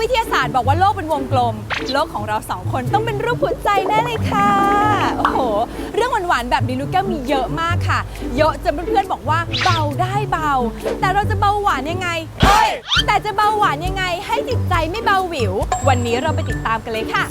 วิทยาศาสตร์บอกว่าโลกเป็นวงกลม โลกของเราสองคนต้องเป็นรูปหัวใจแน่เลยค่ะ โอ้โห เรื่องหวานๆแบบนี้ลูกแก้วมีเยอะมากค่ะ เยอะจนเพื่อนๆบอกว่าเบาได้เบา แต่เราจะเบาหวานยังไงเฮ้ยแต่จะเบาหวานยังไง ให้จิตใจไม่เบาหวิว วันนี้เราไปติดตามกันเลยค่ะ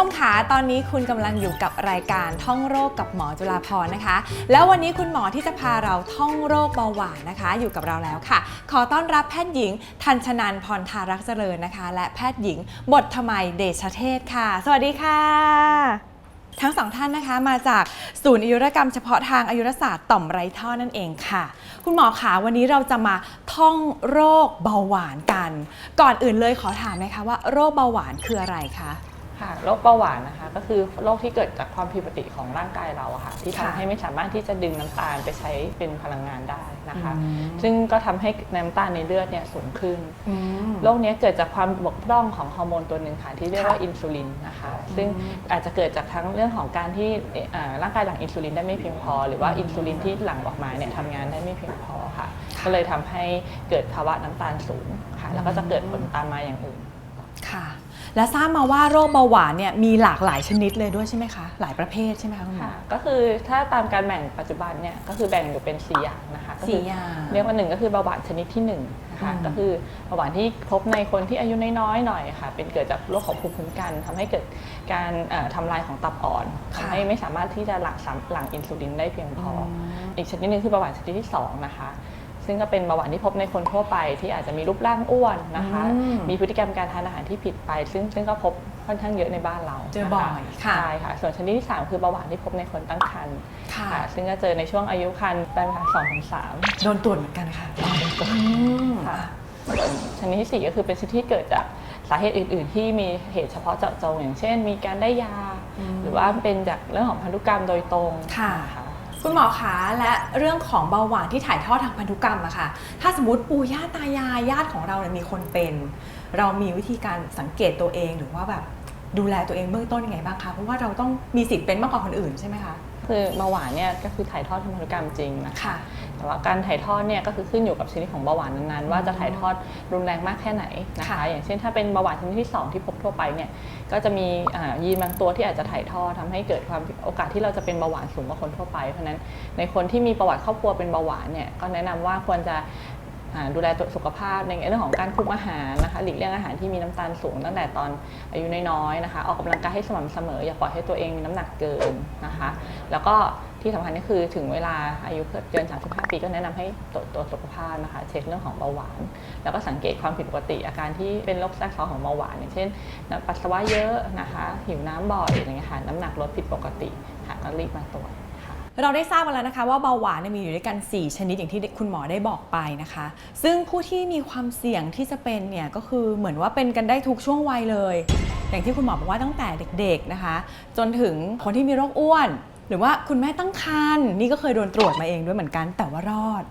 ผู้ชมคะตอนนี้คุณกำลังอยู่กับรายการท่องโรคกับหมอจุฬาพรนะคะ แล้ววันนี้คุณหมอที่จะพาเราท่องโรคเบาหวานนะคะ อยู่กับเราแล้วค่ะ ขอต้อนรับแพทย์หญิง ทันชนันพรทารักษ์เจริญนะคะ และแพทย์หญิงบททไมยเดชเทศค่ะ สวัสดีค่ะ ทั้งสองท่านนะคะมาจากศูนย์อายุรกรรมเฉพาะทางอายุรศาสตร์ต่อมไรท่อนั่นเองค่ะ คุณหมอคะวันนี้เราจะมาท่องโรคเบาหวานกัน ก่อนอื่นเลยขอถามนะคะว่าโรคเบาหวานคืออะไรคะ ค่ะโรคเบาหวานนะคะ ก็คือโรคที่เกิดจากความผิดปกติของร่างกายเราอะค่ะ ที่ค่ะทำให้ไม่สามารถที่จะดึงน้ำตาลไปใช้เป็นพลังงานได้นะคะ อืม ซึ่งก็ทำให้น้ำตาลในเลือดเนี่ยสูงขึ้น อืม โรคเนี้ยเกิดจากความบกพร่องของฮอร์โมนตัวหนึ่งค่ะที่เรียกว่าค่ะอินซูลินนะคะ ซึ่งอาจจะเกิดจากทั้งเรื่องของการที่เอ่อร่างกายหลั่งอินซูลินได้ไม่เพียงพอ หรือว่าอินซูลินที่หลั่งออกมาเนี่ยทำงานได้ไม่เพียงพอค่ะ ก็เลยทำให้เกิดภาวะน้ำตาลสูงค่ะ แล้วก็จะเกิดผลตามมาอย่างอื่นค่ะ และทราบมาว่าโรคเบาหวานเนี่ยมีหลากหลายชนิดเลยด้วยใช่ไหมคะ หลายประเภทใช่ไหมคะคุณหมอ ค่ะก็คือถ้าตามการแบ่งปัจจุบันเนี่ยก็คือแบ่งอยู่เป็น4อย่างนะคะก็คืสี่อย่างเรียกว่าหนึ่งก็คือเบาหวานชนิดที่1นะคะอืม ก็คือเบาหวานที่พบในคนที่อายุน้อยๆหน่อยค่ะ เป็นเกิดจากโรคของภูมิคุ้มกันทำให้เกิดการเอ่อทำลายของตับอ่อนทำให้ไม่สามารถที่จะหลั่งสารหลั่งอินซูลินได้เพียงพออ อีกชนิดหนึ่งคือเบาหวานชนิดที่สองนะคะ ซึ่งก็เป็นเบาหวานที่พบในคนทั่วไปที่อาจจะมีรูปร่างอ้วนนะคะอืมมีพฤติกรรมการทานอาหารที่ผิดไป ซึ่งซึ่งก็พบค่อนข้างเยอะในบ้านเราเจอบ่อยนค่ะใช่ค่ะ ส่วนชนิดที่ 3 คือเบาหวานที่พบในคนตั้งครรภ์ค่ะค่ะ ซึ่งก็เจอในช่วงอายุครรภ์ประมาณสองถึงสามโดนตรวจเหมือนกันค่ะอืมค่ะส่วนชนิดที่4ก็คือเป็นชนิดที่เกิดจากสาเหตุอื่น ๆ ที่มีเหตุเฉพาะเจาะจงอย่างเช่น มีการได้ยาอืมหรือว่าเป็นจากเรื่องของพันธุกรรมโดยตรงค่ะน คุณหมอคะและเรื่องของเบาหวานที่ถ่ายทอดทางพันธุกรรมอะค่ะ ถ้าสมมติปู่ย่าตายายญาติของเราเนี่ยมีคนเป็น เรามีวิธีการสังเกตตัวเองหรือว่าแบบดูแลตัวเองเบื้องต้นยังไงบ้างคะเพราะว่าเราต้องมีสิทธิ์เป็นมากกว่าคนอื่นใช่ไหมคะ คือเบาหวานเนี่ยก็คือถ่ายทอดทางพันธุกรรมจริงนะคะค่ะแต่ว่าการถ่ายทอดเนี่ยก็คือขึ้นอยู่กับชนิดของเบาหวานนั้นๆว่าจะถ่ายทอดรุนแรงมากแค่ไหนนะคะค่ะอย่างเช่นถ้าเป็นเบาหวานชนิดที่ 2 ที่พบทั่วไปเนี่ยก็จะมีอ่ายีนบางตัวที่อาจจะถ่ายทอดทำให้เกิดความโอกาสที่เราจะเป็นเบาหวานสูงกว่าคนทั่วไป เพราะฉะนั้นในคนที่มีประวัติครอบครัวเป็นเบาหวานเนี่ยก็แนะนำว่าควรจะอ่า ดูแลตัวสุขภาพในเรื่องของการคุมอาหารนะคะหลีกเลี่ยงอาหารที่มีน้ำตาลสูงตั้งแต่ตอนอายุน้อยๆนะคะ ออกกำลังกายให้สม่ำเสมอ อย่าปล่อยให้ตัวเองมีน้ำหนักเกินนะคะ แล้วก็ที่สำคัญก็คือถึงเวลาอายุเกิน 35 ปีก็แนะนำให้ตรวจตรวจสุขภาพนะคะ เช็คเรื่องของเบาหวาน แล้วก็สังเกตความผิดปกติอาการที่เป็นโรคแทรกซ้อนของเบาหวาน อย่างเช่นน้ำปัสสาวะเยอะนะคะ หิวน้ำบ่อยอะไรเงี้ยค่ะน้ำหนักลดผิดปกติค่ะก็รีบมาตรวจ เราได้ทราบกันแล้วนะคะว่าเบาหวานมีอยู่ด้วยกัน 4 ชนิดอย่างที่คุณหมอได้บอกไปนะคะ ซึ่งผู้ที่มีความเสี่ยงที่จะเป็นเนี่ยก็คือเหมือนว่าเป็นกันได้ทุกช่วงวัยเลย อย่างที่คุณหมอบอกว่าตั้งแต่เด็กๆนะคะ จนถึงคนที่มีโรคอ้วน หรือว่าคุณแม่ตั้งครรภ์นี่ก็เคยโดนตรวจมาเองด้วยเหมือนกันแต่ว่ารอด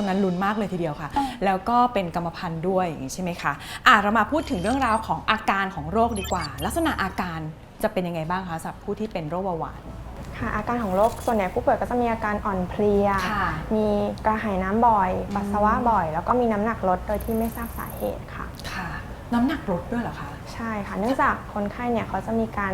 ตรงนั้นลุ้นมากเลยทีเดียวค่ะ แล้วก็เป็นกรรมพันธุ์ด้วยอย่างนี้ใช่ไหมคะอะเรามาพูดถึงเรื่องราวของอาการของโรคดีกว่า ลักษณะอาการจะเป็นยังไงบ้างคะสำหรับผู้ที่เป็นโรคเบาหวาน ค่ะอาการของโรคส่วนใหญ่ผู้ป่วยก็จะมีอาการอ่อนเพลีย ค่ะมีกระหายน้ำบ่อย ปัสสาวะบ่อย แล้วก็มีน้ำหนักลดโดยที่ไม่ทราบสาเหตุค่ะ ค่ะ น้ำหนักลดด้วยเหรอคะ ใช่ค่ะ เนื่องจากคนไข้เนี่ยเขาจะมีการ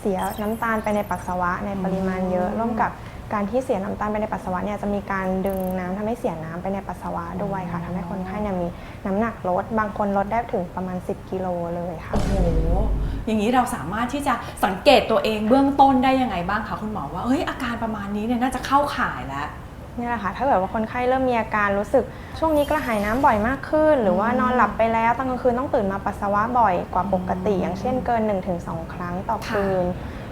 เสียน้ำตาลไปในปัสสาวะในปริมาณเยอะ อืมร่วมกับ การที่เสียน้ำตาลไปในปัสสาวะเนี่ยจะมีการดึงน้ำทำให้เสียน้ำไปในปัสสาวะด้วยค่ะทำให้คนไข้เนี่ยมีน้ำหนักลด บางคนลดได้ถึงประมาณ 10 กิโลเลยค่ะ โอ้โห อย่างนี้เราสามารถที่จะสังเกตตัวเองเบื้องต้นได้ยังไงบ้างคะคุณหมอว่าเอ้ยอาการประมาณนี้เนี่ยน่าจะเข้าข่ายแล้วนี่แหละค่ะ ถ้าเกิดว่าคนไข้เริ่มมีอาการรู้สึกช่วงนี้กระหายน้ำบ่อยมากขึ้น หรือว่านอนหลับไปแล้วตอนกลางคืนต้องตื่นมาปัสสาวะบ่อยกว่าปกติ อย่างเช่นเกิน 1-2 ครั้งต่อคืน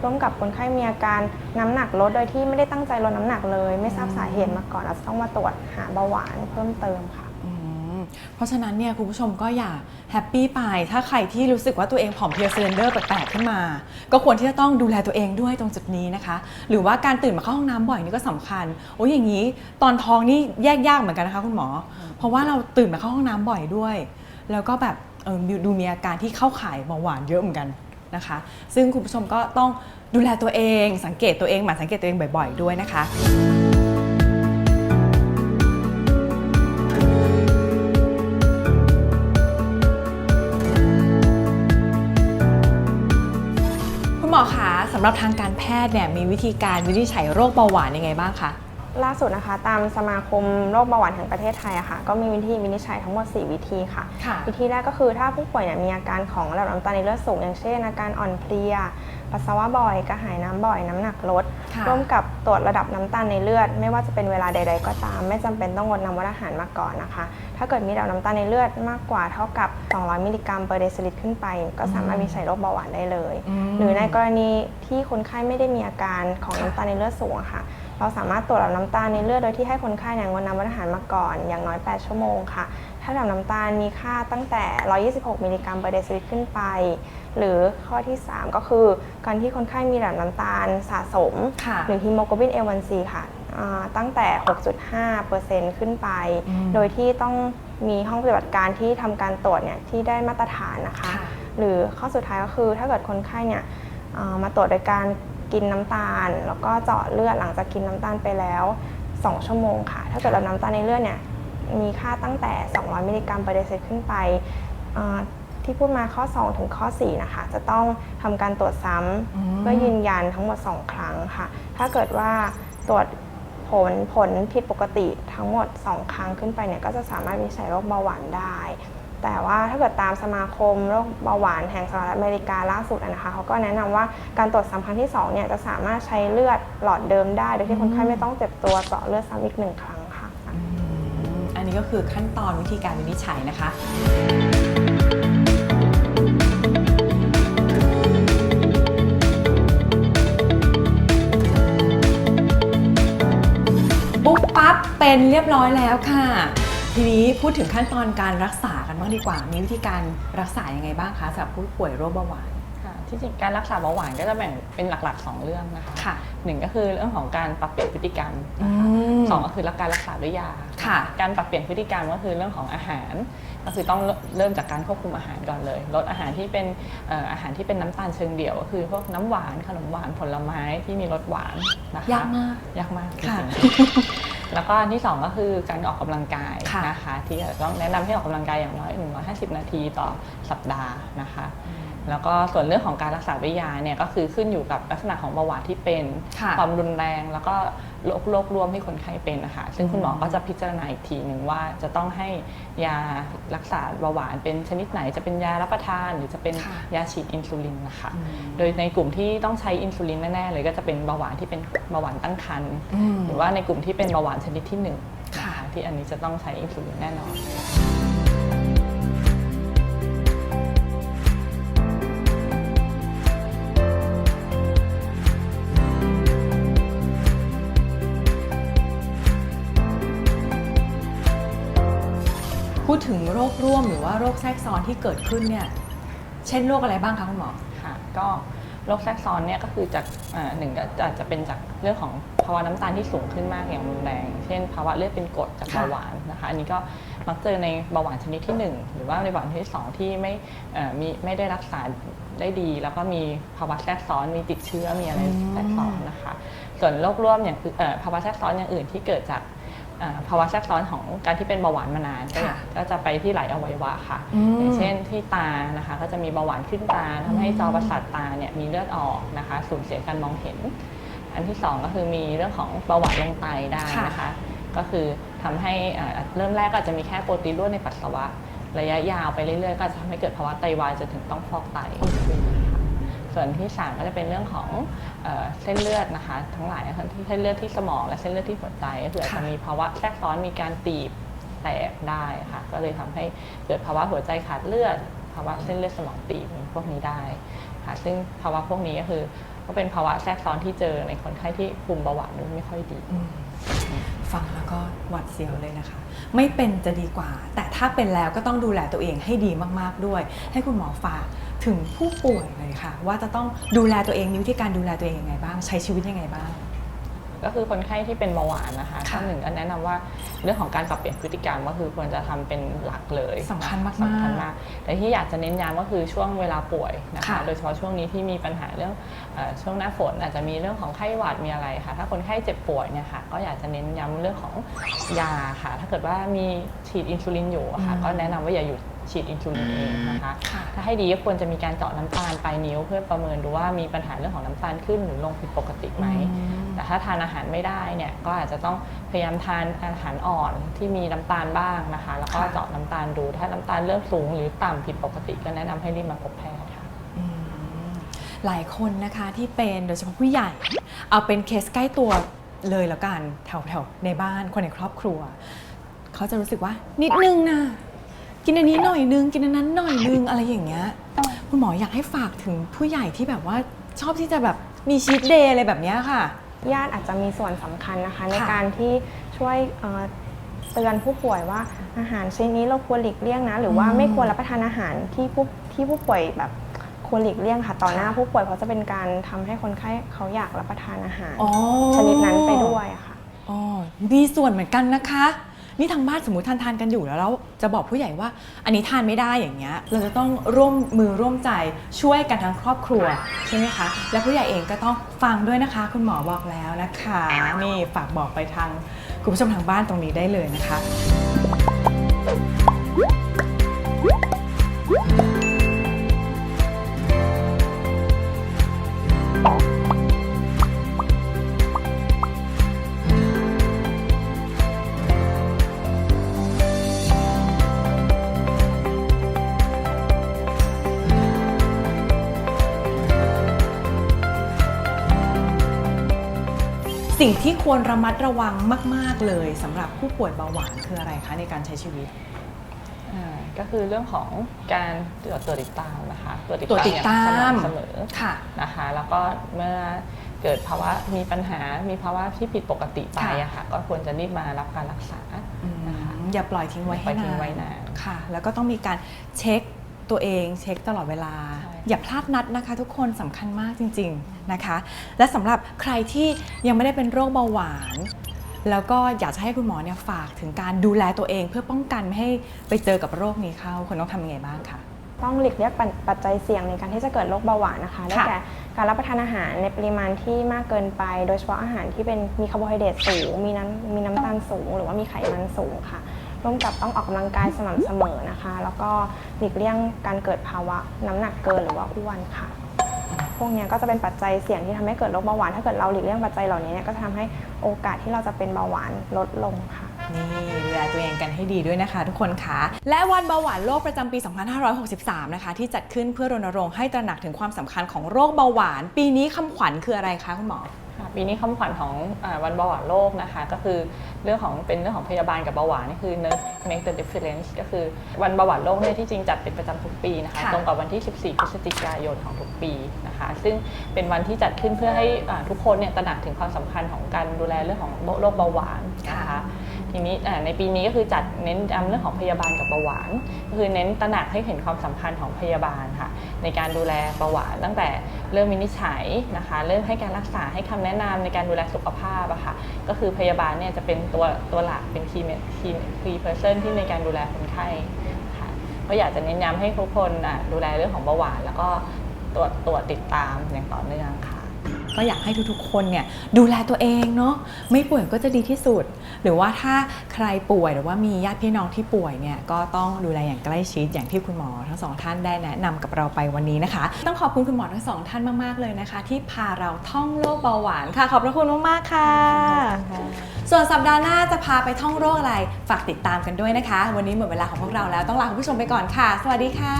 ร่วมกับคนไข้มีอาการน้ำหนักลดโดยที่ไม่ได้ตั้งใจลดน้ำหนักเลย ไม่ทราบสาเหตุมาก่อนเราจะต้องมาตรวจหาเบาหวานเพิ่มเติมค่ะ อืมเพราะฉะนั้นเนี่ยคุณผู้ชมก็อย่าแฮปปี้ไป ถ้าใครที่รู้สึกว่าตัวเองผอมเพรียวเซเลนเดอร์แปลกๆขึ้นมา ก็ควรที่จะต้องดูแลตัวเองด้วยตรงจุดนี้นะคะ หรือว่าการตื่นมาเข้าห้องน้ำบ่อยนี่ก็สำคัญ โอ้ยอย่างนี้ตอนท้องนี่แยกยากเหมือนกันนะคะคุณหมอ เพราะว่าเราตื่นมาเข้าห้องน้ำบ่อยด้วย แล้วก็แบบเออดูมีอาการที่เข้าข่ายเบาหวานเยอะเหมือนกัน นะคะ ซึ่งคุณผู้ชมก็ต้องดูแลตัวเอง สังเกตตัวเองหมั่นสังเกตตัวเองบ่อย ๆ ด้วยนะคะคุณหมอคะสำหรับทางการแพทย์เนี่ยมีวิธีการวินิจฉัยโรคเบาหวานยังไงบ้างคะ ล่าสุดนะคะ ตามสมาคมโรคเบาหวานแห่งประเทศไทยอะค่ะก็มีวิธีวินิจฉัยทั้งหมด 4 วิธีค่ะ ค่ะวิธีแรกก็คือถ้าผู้ป่วยเนี่ยมีอาการของระดับน้ำตาลในเลือดสูง อย่างเช่นอาการอ่อนเพลียปัสสาวะบ่อยกระหายน้ำบ่อยน้ำหนักลด ค่ะ ร่วมกับตรวจระดับน้ำตาลในเลือด ไม่ว่าจะเป็นเวลาใด ๆ ก็ตาม ไม่จำเป็นต้องงดน้ำวัตอาหารมาก่อนนะคะ ถ้าเกิดมีระดับน้ำตาลในเลือดมากกว่าเท่ากับ 200 มิลลิกรัมเปอร์เดซิลิตรขึ้นไป ก็สามารถวินิจฉัยโรคเบาหวานได้เลย ม หรือในกรณีที่คนไข้ไม่ได้มีอาการของน้ำตาลในเลือดสูงอะค่ะ เราสามารถตรวจระดับน้ำตาลในเลือดโดยที่ให้คนไข้เนี่ยงดน้ำวัตอาหารมาก่อนอย่างน้อย 8 ชั่วโมงค่ะ ถ้าระดับน้ำตาลมีค่าตั้งแต่ 126 มิลลิกรัมเปอร์เดซิลิตรขึ้นไป หรือข้อที่ 3 ก็คือการที่คนไข้มีระดับน้ำตาลสะสม ค่ะ หรือฮีโมโกลบิน A1C ค่ะอ่าตั้งแต่ 6.5%ขึ้นไป อืม โดยที่ต้องมีห้องปฏิบัติการที่ทำการตรวจเนี่ยที่ได้มาตรฐานนะคะค่ะหรือข้อสุดท้ายก็คือถ้าเกิดคนไข้เนี่ยเอ่อมาตรวจโดยการ กินน้ำตาล แล้วก็เจาะเลือดหลังจากกินน้ำตาลไปแล้ว 2 ชั่วโมงค่ะ ถ้าเกิดเราน้ำตาลในเลือดเนี่ยมีค่าตั้งแต่ 200 มิลลิกรัมเปอร์เดซิลขึ้นไปเอ่อที่พูดมาข้อ 2 ถึงข้อ 4 นะคะ จะต้องทำการตรวจซ้อืมำเพื่อยืนยันทั้งหมด 2 ครั้งค่ะ ถ้าเกิดว่าตรวจผลผลผิดปกติทั้งหมด 2 ครั้งขึ้นไปเนี่ยก็จะสามารถวินิจฉัยโรคเบาหวานได้ แต่ว่าถ้าเกิดตามสมาคมโรคเบาหวานแห่งสหรัฐอเมริกาล่าสุดนะคะเขาก็แนะนำว่าการตรวจซ้ำครั้งที่2เนี่ยจะสามารถใช้เลือดหลอดเดิมได้ โดยที่คนไข้ไม่ต้องเจ็บตัวเจาะเลือดซ้ำอีกหนึ่งครั้งค่ะ อันนี้ก็คือขั้นตอนวิธีการวินิจฉัยนะคะปุ๊บปั๊บเป็นเรียบร้อยแล้วค่ะ ทีนี้พูดถึงขั้นตอนการรักษา บ้างดีกว่า มีวิธีการรักษายังไงบ้างคะสำหรับผู้ป่วยโรคเบาหวาน ค่ะที่จริงการรักษาเบาหวานก็จะแบ่งเป็นหลักๆ 2 เรื่องนะคะค่ะหนึ่งก็คือเรื่องของการปรับเปลี่ยนพฤติกรรมอืนะคะมสองก็คือการรักษาด้วยยาค่ะการปรับเปลี่ยนพฤติกรรมก็คือเรื่องของอาหาร ก็คือต้องเริ่มจากการควบคุมอาหารก่อนเลย ลดอาหารที่เป็นเอ่ออาหารที่เป็นน้ำตาลเชิงเดี่ยวก็คือพวกน้ำหวานขนมหวานผลไม้ที่มีรสหวานนะคะยากมากยากมากจค่ะริงๆ แล้วก็อันที่สองก็คือการออกกำลังกายค่ะนะคะที่จะต้องแนะนำให้ออกกำลังกายอย่างน้อย150 นาทีต่อสัปดาห์นะคะ แล้วก็ส่วนเรื่องของการรักษาด้วยยาเนี่ยก็คือขึ้นอยู่กับลักษณะของเบาหวานที่เป็น ค่ะความรุนแรง แล้วก็โรคโรครวมที่คนไข้เป็นนะคะซึ่งคุณหมอก็จะพิจารณาอีกทีหนึ่งว่าจะต้องให้ยารักษาเบาหวานเป็นชนิดไหน จะเป็นยารับประทาน หรือจะเป็นค่ะยาฉีดอินซูลินนะคะ อืม โดยในกลุ่มที่ต้องใช้อินซูลินแน่ๆเลยก็จะเป็นเบาหวานที่เป็นเบาหวานตั้งครรภ์อืม หรือว่าในกลุ่มที่เป็นเบาหวานชนิดที่หนึ่งค่ะนที่อันนี้จะต้องใช้อินซูลินแน่นอน พูดถึงโรคร่วมหรือว่าโรคแทรกซ้อนที่เกิดขึ้นเนี่ย เช่นโรคอะไรบ้างคะคุณหมอ ค่ะ ก็โรคแทรกซ้อนเนี่ยก็คือจากอ่าหนึ่งก็อาจจะเป็นจากเรื่องของภาวะน้ำตาลที่สูงขึ้นมากอย่างรุนแรง เช่น ภาวะเลือดเป็นกรดจากค่ะเบาหวานนะคะ อันนี้ก็มักเจอในเบาหวานชนิดที่ 1 หรือว่าในเบาหวานชนิดที่สองที่ไม่เอ่อมีไม่ได้รักษาได้ดี แล้วก็มีภาวะแทรกซ้อนมีติดเชื้อมีอะไรแทรกซ้อนนะคะ ส่วนโรคร่วมอย่างอื่นเอ่อภาวะแทรกซ้อนอย่างอื่นที่เกิดจากอ่า ภาวะแทรกซ้อนของการที่เป็นเบาหวานมานานก็ค่ะก็จะไปที่หลายอวัยวะค่ะ อืมอย่างเช่นที่ตานะคะ ก็จะมีเบาหวานขึ้นตาทำให้จอประสาทตาเนี่ยมีเลือดออกนะคะสูญเสียการมองเห็น อันที่สองก็คือมีเรื่องของเบาหวานลงไตได้นะคะ ก็คือทำให้อ่าเริ่มแรกก็อาจจะมีแค่โปรตีนรั่วในปัสสาวะ ระยะยาวไปเรื่อยๆ ก็จะทำให้เกิดภาวะไตวายจนถึงต้องฟอกไตค่ะ ส่วนที่สามก็จะเป็นเรื่องของเออเส้นเลือดนะคะ ทั้งหลายเส้นเลือดที่สมองและเส้นเลือดที่หัวใจก็คืออาจจะมีภาวะแทรกซ้อนมีการตีบแตกได้ค่ะ ก็เลยทำให้เกิดภาวะหัวใจขาดเลือด ภาวะเส้นเลือดสมองตีบพวกนี้ได้ค่ะ ซึ่งภาวะพวกนี้ก็คือก็เป็นภาวะแทรกซ้อนที่เจอในคนไข้ที่ภูมิเบาหวานไม่ค่อยดีฟังแล้วก็หวัดเสียวเลยนะคะ ไม่เป็นจะดีกว่า แต่ถ้าเป็นแล้วก็ต้องดูแลตัวเองให้ดีมาก ๆ ด้วย ให้คุณหมอฝาก ถึงผู้ป่วยเลยค่ะ ว่าจะต้องดูแลตัวเองมีวิธีการดูแลตัวเองยังไงบ้าง ใช้ชีวิตยังไงบ้าง ก็คือคนไข้ที่เป็นเบาหวานนะคะค่ะข้อหนึ่งก็แนะนำว่าเรื่องของการปรับเปลี่ยนพฤติกรรมก็คือควรจะทำเป็นหลักเลยสำคัญมากๆสำคัญมาก แต่ที่อยากจะเน้นย้ำก็คือช่วงเวลาป่วยนะคะค่ะโดยเฉพาะช่วงนี้ที่มีปัญหาเรื่องเออช่วงหน้าฝนอาจจะมีเรื่องของไข้หวัดมีอะไรค่ะ ถ้าคนไข้เจ็บป่วยเนี่ยค่ะก็อยากจะเน้นย้ำเรื่องของยาค่ะ ถ้าเกิดว่ามีฉีดอินซูลินอยู่อะค่ะ ก็แนะนำว่าอย่าหยุด ฉีดอินซูลินเองนะคะค่ะถ้าให้ดีก็ควรจะมีการเจาะน้ำตาลปลายนิ้ว เพื่อประเมินดูว่ามีปัญหาเรื่องของน้ำตาลขึ้นหรือลงผิดปกติไหมอืมแต่ถ้าทานอาหารไม่ได้เนี่ยก็อาจจะต้องพยายามทานอาหารอ่อนที่มีน้ำตาลบ้างนะคะ แล้วก็ค่ะเจาะน้ำตาลดู ถ้าน้ำตาลเริ่มสูงหรือต่ำผิดปกติก็แนะนำให้รีบมาพบแพทย์ค่ะอืมหลายคนนะคะที่เป็นโดยเฉพาะผู้ใหญ่เอาเป็นเคสใกล้ตัวเลยแล้วกันแถวๆในบ้านคนในครอบครัว เขาจะรู้สึกว่านิดนึงนะ กินอันนี้หน่อยนึง กินอันนั้นหน่อยนึงอะไรอย่างเงี้ยคุณหมออยากให้ฝากถึงผู้ใหญ่ที่แบบว่าชอบที่จะแบบมีชีตเดย์อะไรแบบเนี้ยค่ะ ญาติอาจจะมีส่วนสำคัญนะคะ ในค่ะการที่ช่วยเอ่อเตือนผู้ป่วยว่าอาหารชนิดนี้เราควรหลีกเลี่ยงนะ หรือว่าอืมไม่ควรรับประทานอาหารที่ผู้ที่ผู้ป่วยแบบควรหลีกเลี่ยงค่ะต่อหน้าค่ะ ผู้ป่วยเพราะจะเป็นการทำให้คนไข้เขาอยากรับประทานอาหาร อ๋อชนิดนั้นไปด้วยอะค่ะ อ๋อมีส่วนเหมือนกันนะคะ นี่ทางบ้านสมมติทานทานกันอยู่แล้วเราจะบอกผู้ใหญ่ว่า อันนี้ทานไม่ได้อย่างเงี้ยเราจะต้องร่วมมือร่วมใจช่วยกันทั้งครอบครัวใช่ไหมคะ และผู้ใหญ่เองก็ต้องฟังด้วยนะคะ คุณหมอบอกแล้วนะคะนี่ฝากบอกไปทางคุณผู้ชมทางบ้านตรงนี้ได้เลยนะคะ สิ่งที่ควรระมัดระวังมาก ๆ เลยสำหรับผู้ป่วยเบาหวานคืออะไรคะในการใช้ชีวิต อ่าก็คือเรื่องของการตรวจตรวจติดตามนะคะตรวจติดตรวจตามติดตาม อย่างสม่ำเสมอค่ะ นะคะ แล้วก็เมื่อเกิดภาวะมีปัญหามีภาวะที่ผิดปกติไปค่ะ อะค่ะก็ควรจะรีบมารับการรักษานะคะ อย่าปล่อยทิ้งไว้ให้ปล่อยทิ้นางไว้นนาน ค่ะ แล้วก็ต้องมีการเช็ค ตัวเองเช็คตลอดเวลาใช่อย่าพลาดนัดนะคะ ทุกคนสำคัญมากจริง ๆนะคะ และสำหรับใครที่ยังไม่ได้เป็นโรคเบาหวาน แล้วก็อยากจะให้คุณหมอเนี่ยฝากถึงการดูแลตัวเองเพื่อป้องกันไม่ให้ไปเจอกับโรคนี้เข้าคุณต้องทำยังไงบ้างคะ ต้องหลีกเลี่ยงปัจปัจจัยเสี่ยงในการที่จะเกิดโรคเบาหวานนะคะได้แก่การรับประทานอาหารในปริมาณที่มากเกินไป โดยเฉพาะอาหารที่เป็นมีคาร์โบไฮเดรตสูง มีน้ำมีน้ำตาลสูง หรือว่ามีไขมันสูงค่ะ ร่วมกับต้องออกกำลังกายสม่ำเสมอนะคะ แล้วก็หลีกเลี่ยงการเกิดภาวะน้ำหนักเกินหรือว่าอ้วนค่ะ พวกนี้ก็จะเป็นปัจจัยเสี่ยงที่ทำให้เกิดโรคเบาหวาน ถ้าเกิดเราหลีกเลี่ยงปัจจัยเหล่านี้เนี่ยก็จะทำให้โอกาสที่เราจะเป็นเบาหวานลดลงค่ะ นี่ดูแลตัวเองกันให้ดีด้วยนะคะ ทุกคนคะและวันเบาหวานโลกประจำปี 2563 นะคะ ที่จัดขึ้นเพื่อรณรงค์ให้ตระหนักถึงความสำคัญของโรคเบาหวาน ปีนี้คำขวัญคืออะไรคะคุณหมอ ปีนี้คำขวัญของอาวันเบาหวานโลกนะคะ ก็คือเรื่องของเป็นเรื่องของพยาบาลกับเบาหวานนี่คือ nurse make the difference ก็คือวันเบาหวานโลกเนี่ยที่จริงจัดเป็นประจำทุกปีนะคะค่ะตรงกับวันที่ 14 พฤศจิกายนของทุกปีนะคะ ซึ่งเป็นวันที่จัดขึ้นเพื่อให้อ่าทุกคนเนี่ยตระหนักถึงความสำคัญของการดูแลเรื่องของโรคเบาหวานนะคะ ทีนี้ในปีนี้ก็คือจัดเน้นย้ำเรื่องของพยาบาลกับเบาหวานก็คือเน้นตระหนักให้เห็นความสำคัญของพยาบาลค่ะ ในการดูแลเบาหวานตั้งแต่เริ่มวินิจฉัยนะคะ เริ่มให้การรักษาให้คำแนะนำในการดูแลสุขภาพอะค่ะก็คือพยาบาลเนี่ยจะเป็นตัวตัวหลักเป็น key key key person ที่ในการดูแลคนไข้ค่ะก็อยากจะเน้นย้ำให้ทุกคนดูแลเรื่องของเบาหวาน แล้วก็ตรวจตรวจติดตามอย่างต่อเนื่องค่ะ ก็อยากให้ทุกๆ คนเนี่ยดูแลตัวเองเนาะไม่ป่วยก็จะดีที่สุด หรือว่าถ้าใครป่วยหรือว่ามีญาติพี่น้องที่ป่วยเนี่ยก็ต้องดูแลอย่างใกล้ชิดอย่างที่คุณหมอทั้งสองท่านได้แนะนำกับเราไปวันนี้นะคะ ต้องขอบคุณคุณหมอทั้งสองท่านมากๆเลยนะคะ ที่พาเราท่องโลกเบาหวานค่ะ ขอบพระคุณมากๆค่ะ ส่วนสัปดาห์หน้าจะพาไปท่องโรคอะไรฝากติดตามกันด้วยนะคะ วันนี้หมดเวลาของพวกเราแล้วต้องลาคุณผู้ชมไปก่อนค่ะ สวัสดีค่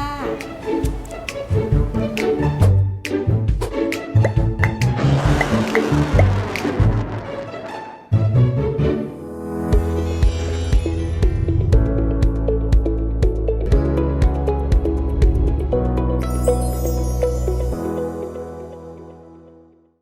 ะ